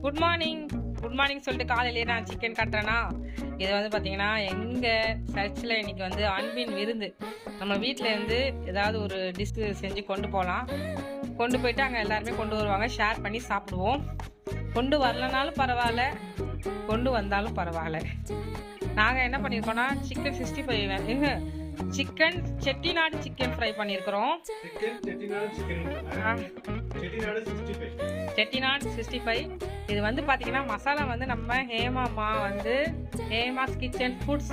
Good morning good morning சொல்லிட்டு காலையிலேயே நான் சிக்கன் கட்டுறேன்னா இது வந்து பார்த்தீங்கன்னா எங்கள் சர்ச்சில் இன்னைக்கு வந்து அன்பின் விருந்து. நம்ம வீட்டில் இருந்து ஏதாவது ஒரு டிஷ் செஞ்சு கொண்டு போகலாம் கொண்டு போயிட்டு அங்கே எல்லாருமே கொண்டு வருவாங்க. ஷேர் பண்ணி சாப்பிடுவோம். கொண்டு வரலனாலும் பரவாயில்ல. கொண்டு வந்தாலும் பரவாயில்ல. நாங்கள் என்ன பண்ணியிருக்கோன்னா chicken sixty five chicken Chettinad chicken fry பண்ணியிருக்கிறோம். செட்டிநாடு சிக்ஸ்டி ஃபைவ் இது வந்து பார்த்தீங்கன்னா மசாலா வந்து நம்ம ஹேமாமா வந்து ஹேமாஸ் கிச்சன் ஃபுட்ஸ்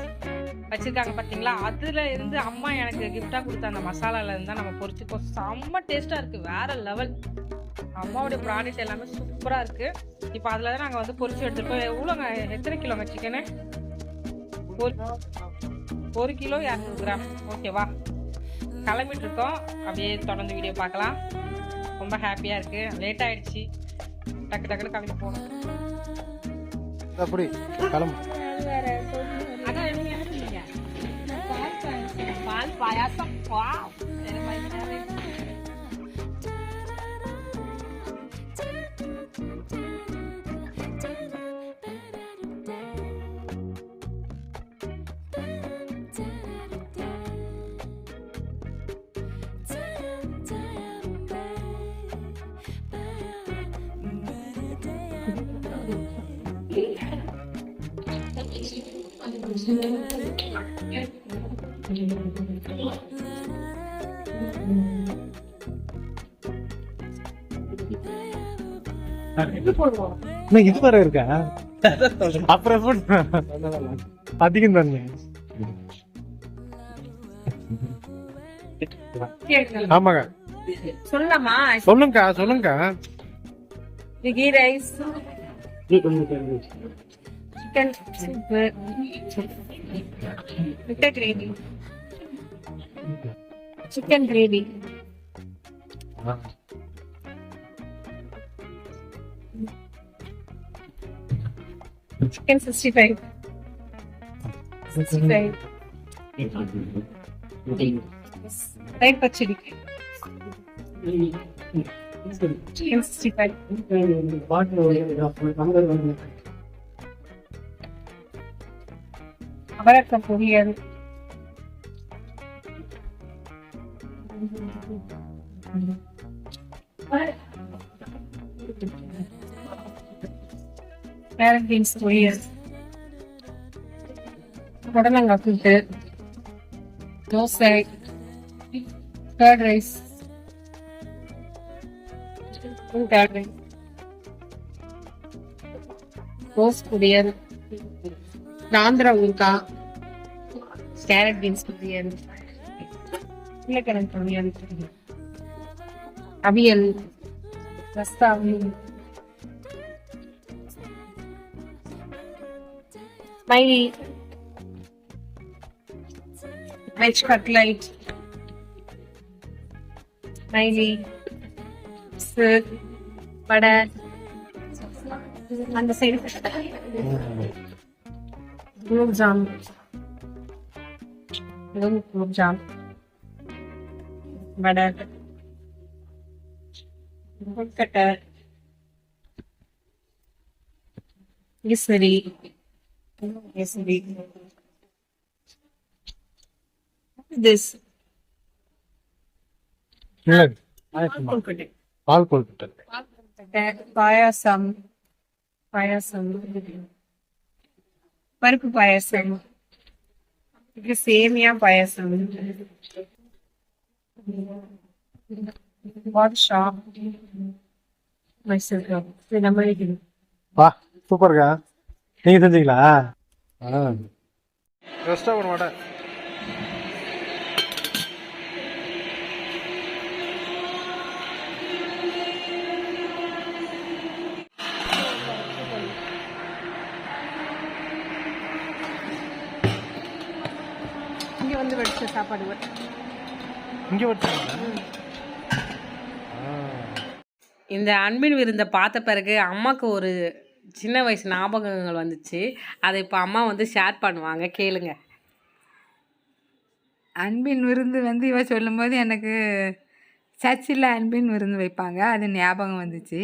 வச்சுருக்காங்க பார்த்தீங்களா அதில் இருந்து அம்மா எனக்கு கிஃப்டாக கொடுத்த அந்த மசாலால இருந்து தான் நம்ம பொரிச்சிருக்கோம் செம்ம டேஸ்ட்டாக இருக்குது வேற லெவல் அம்மாவுடைய ப்ராடக்ட் எல்லாமே சூப்பராக இருக்குது இப்போ அதில் தான் நாங்கள் வந்து பொரிச்சு எடுத்துருக்கோம். எவ்வளோங்க எத்தனை கிலோங்க சிக்கனு ஒரு ஒரு கிலோ இரநூறு கிராம். ஓகேவா கிளம்பிட்டு இருக்கோம் அப்படியே தொடர்ந்து வீடியோ பார்க்கலாம். ரொம்ப ஹாப்பியாக இருக்குது லேட் ஆயிடுச்சு. டக்கு டக்குன்னு கிளம்பி போகணும். அப்படி கிளம்பு. அதான் என்ன சொன்னீங்க பால் பாயாசம். வாவ் இது வர இருக்கா அப்புறம் அதிகம் தானே ஆமாங்க. சொல்லலாமா? சொல்லுங்கக்கா சொல்லுங்கக்கா. ரைஸ் சிக்கன் சூப்பு முட்டை gravy chicken gravy chicken sixty five sixty five right பச்சடி சிக்கன் சிக்ஸ்டி ஃபைவ் அவரக்காய் பொரியல் கேரட் பீன்ஸ் பொரியல் புடலங்காய் கூட்டு. Dosa. Curd rice curd rice rose பொரியல் ஆந்திரா ஊருக்காய் கேரட் பீன்ஸ் பொரியல். உருளைக்கிழங்கு பொரியல். அவியல். ரஸ்தா அவியல். மைலி வெஜ் கட்லைட் மைலி வடை. அந்த சைடு. गुलाब जाम गुलाब जाम बटर कटर केसरी केसरी दिस। పాల్కొల్పుతారు పాయసం పాయసం பருப்பு பாயாசம். இது சேமியா பாயாசம். பாதுஷா மைசூர். இது நம்ம வீட்டு வா சூப்பர்க்கா. நீங்க செஞ்சீங்களா? ரெஸ்டா ஒரு வடை. வடிச்ச சாப்பாடு இங்க வச்சுக்கோங்க. இந்த அன்பின் விருந்தை பார்த்த பிறகு அம்மாவுக்கு ஒரு சின்ன வயசு ஞாபகங்கள் வந்துச்சு. அதை இப்போ அம்மா வந்து ஷேர் பண்ணுவாங்க. கேளுங்க. அன்பின் விருந்து வந்து இவ சொல்லும்போது எனக்கு சர்ச்சில் அன்பின் விருந்து வைப்பாங்க. அது ஞாபகம் வந்துச்சு.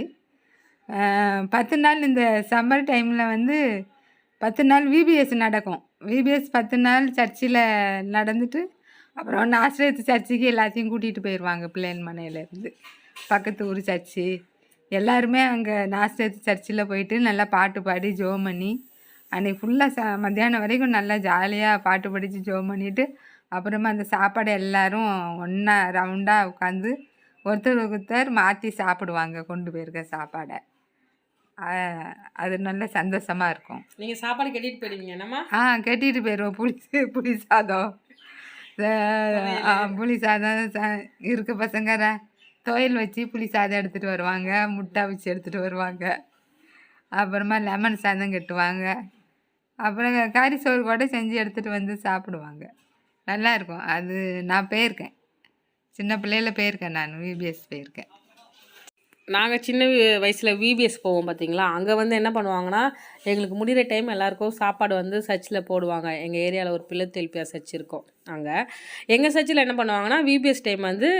பத்து நாள் இந்த சம்மர் டைமில் வந்து பத்து நாள் விபிஎஸ் நடக்கும். விபிஎஸ் பத்து நாள் சர்ச்சில் நடந்துட்டு அப்புறம் நாசிரியத்து சர்ச்சுக்கு எல்லாத்தையும் கூட்டிகிட்டு போயிடுவாங்க பிள்ளைன் மனையிலேருந்து பக்கத்து ஊர் சர்ச்சு. எல்லாருமே அங்கே நாசிரியத்து சர்ச்சில் போயிட்டு நல்லா பாட்டு பாடி ஜோம் பண்ணி அன்றைக்கி ஃபுல்லாக ச மத்தியானம் வரைக்கும் நல்லா ஜாலியாக பாட்டு படித்து ஜோம் பண்ணிவிட்டு அப்புறமா அந்த சாப்பாடு எல்லாரும் ஒன்றா ரவுண்டாக உட்காந்து ஒருத்தர் ஒருத்தர் மாற்றி சாப்பிடுவாங்க கொண்டு போயிருக்க சாப்பாடை. அது நல்ல சந்தோஷமாக இருக்கும். நீங்கள் சாப்பாடு கட்டிட்டு போயிடுவீங்க. என்னம்மா? ஆ கட்டிட்டு போயிடுவோம் புளி புளி சாதம். புளி சாதம் ச- இருக்க பசங்க துவையல் வச்சு புளி சாதம் எடுத்துகிட்டு வருவாங்க. முட்டை வச்சு எடுத்துகிட்டு வருவாங்க. அப்புறமா லெமன் சாதம் கட்டுவாங்க. அப்புறம் கறி சோறு கூட செஞ்சு எடுத்துகிட்டு வந்து சாப்பிடுவாங்க. நல்லா இருக்கும். அது நான் போயிருக்கேன். சின்ன பிள்ளையில போயிருக்கேன் நான். விபிஎஸ் போயிருக்கேன். நாங்கள் சின்ன வயசில் விபிஎஸ் போவோம் பார்த்தீங்களா அங்கே வந்து என்ன பண்ணுவாங்கன்னா எங்களுக்கு முடிகிற டைம் எல்லாருக்கும் சாப்பாடு வந்து சர்ச்சில் போடுவாங்க. எங்கள் ஏரியாவில் ஒரு பிள்ளத்தெல்பியா சர்ச் இருக்கும் அங்கே. எங்கள் சர்ச்சில் என்ன பண்ணுவாங்கன்னா விபிஎஸ் டைம் வந்து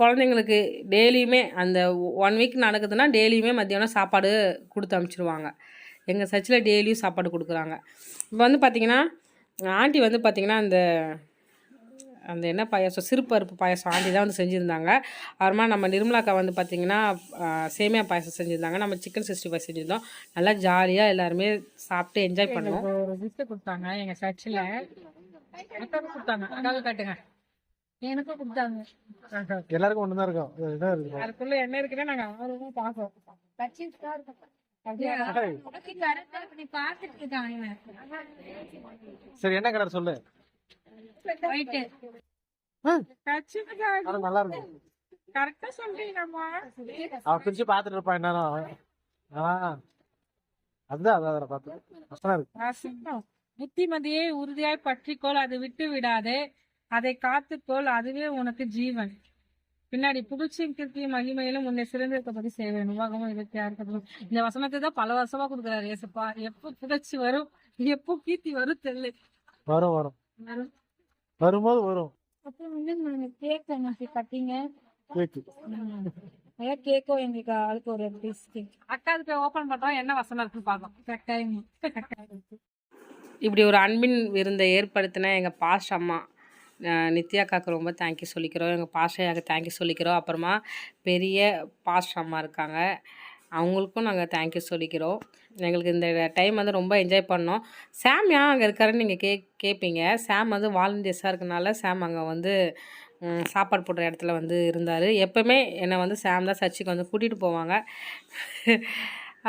குழந்தைங்களுக்கு டெய்லியுமே அந்த ஒன் வீக் நடக்குதுன்னா டெய்லியுமே மத்தியானம் சாப்பாடு கொடுத்து அனுப்பிச்சிருவாங்க எங்கள் சர்ச்சில் டெய்லியும் சாப்பாடு கொடுக்குறாங்க. இப்போ வந்து பார்த்திங்கன்னா ஆண்டி வந்து பார்த்திங்கன்னா அந்த அந்த என்ன பாயாசம் சிறுபருப்பு பாயாசம் ஆண்டி தான் வந்து செஞ்சுருந்தாங்க. அப்புறமா நம்ம நிர்மலாக்கா வந்து பார்த்திங்கன்னா சேமியா பாயாசம் செஞ்சுருந்தாங்க. நம்ம சிக்கன் சிக்ஸ்டி ஃபைவ் செஞ்சுருந்தோம். நல்லா ஜாலியாக எல்லாருமே சாப்பிட்டு என்ஜாய் ஒரு கிஃப்ட் கொடுத்தாங்க. எங்கள் சர்ச்சில் கொடுத்தாங்க. காட்டுங்க. எனக்கும் கொடுத்தாங்க. எல்லாருக்கும் ஒன்று தான் இருக்கும் அதுக்குள்ளே என்ன இருக்குன்னு நாங்கள் ஆர்வமாக பார்ப்போம் சரி என்ன கலர் சொல்லு? நல்லா இருக்கும் கரெக்டாக சொல்றீங்கம்மா. அவன் பிரிச்சு பார்த்துட்டு இருப்பான் என்னன்னா ஆ. அதுதான் அதான் அதில் பார்த்து. கஷ்டம் இருக்கு. ரசிக்கும். புத்திமதியை உறுதியாய் பற்றிக்கொள் அதை விட்டு விடாதே. அதை காத்துக்கொள் அதுவே உனக்கு ஜீவன். பின்னாடி புகழ்ச்சியும் கீர்த்தியும் மகிமையிலும் உன்னை சிறந்திருக்கப்படி செய்வேன். உலகமும் இருபத்தி ஆறு இந்த வசனத்தை தான் பல வருஷமா கொடுக்குறாரு ஏசப்பா எப்போ புகழ்ச்சி வரும் எப்போ கீர்த்தி வரும் தெரியல. வரும். வரும். வரும்போது வரும். அப்புறம் வந்து நாங்க கேக் என்ன கட்டிங்க கேக்கு அதான் கேக்கும் எங்களுக்கு ஆளுக்கு ஒரு பீஸ் கேக் அக்காவுக்கு ஓபன் பண்றோம். என்ன வசனம் இருக்குன்னு பார்க்கலாம் கட்டாயம். இப்படி ஒரு அன்பின் விருந்தை ஏற்படுத்தின எங்கள் பாஷ் அம்மா அஹ் நித்யாக்காக்கு ரொம்ப தேங்க்யூ சொல்லிக்கிறோம். எங்கள் பாஷையாக்கு தேங்க்யூ சொல்லிக்கிறோம். அப்புறமா பெரிய பாஷ் அம்மா இருக்காங்க. அவங்களுக்கும் நாங்கள் தேங்க்யூ சொல்லிக்கிறோம். எங்களுக்கு இந்த டைம் வந்து ரொம்ப என்ஜாய் பண்ணோம். சாம் ஏன் அங்கே இருக்காருன்னு நீங்கள் கே கேட்பீங்க சாம் வந்து வாலண்டியர்ஸாக இருக்கனால சாம் அங்கே வந்து சாப்பாடு போடுற இடத்துல வந்து இருந்தார். எப்போவுமே என்னை வந்து சாம் தான் சர்ச்சுக்கு வந்து கூட்டிகிட்டு போவாங்க.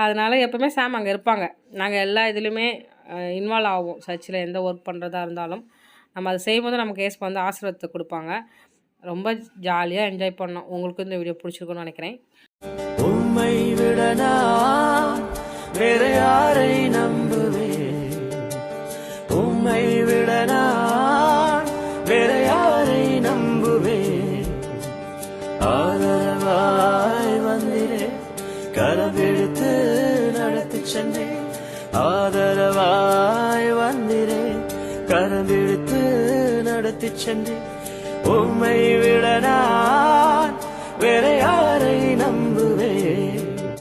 அதனால் எப்போவுமே சாம் அங்கே இருப்பாங்க. நாங்கள் எல்லா இதுலேயுமே இன்வால்வ் ஆகும் சர்ச்சில் எந்த ஒர்க் பண்ணுறதா இருந்தாலும். நம்ம அதை செய்யும்போது நமக்கு கேஸ் வந்து ஆசீர்வாதத்தை கொடுப்பாங்க. ரொம்ப ஜாலியாக என்ஜாய் பண்ணோம். உங்களுக்கும் இந்த வீடியோ பிடிச்சிருக்குன்னு நினைக்கிறேன். உம்மை விட வேற யாரை நம்புவேன்? உம்மை விட வேற யாரை நம்புவேன்? ஆதரவாய் வந்திரே கரவெடுத்து நடத்தி சென்றேன். ஆதரவாய் வந்திரே கரவெடுத்து நடத்தி சென்றேன். உம்மை விட நான் வேற யார்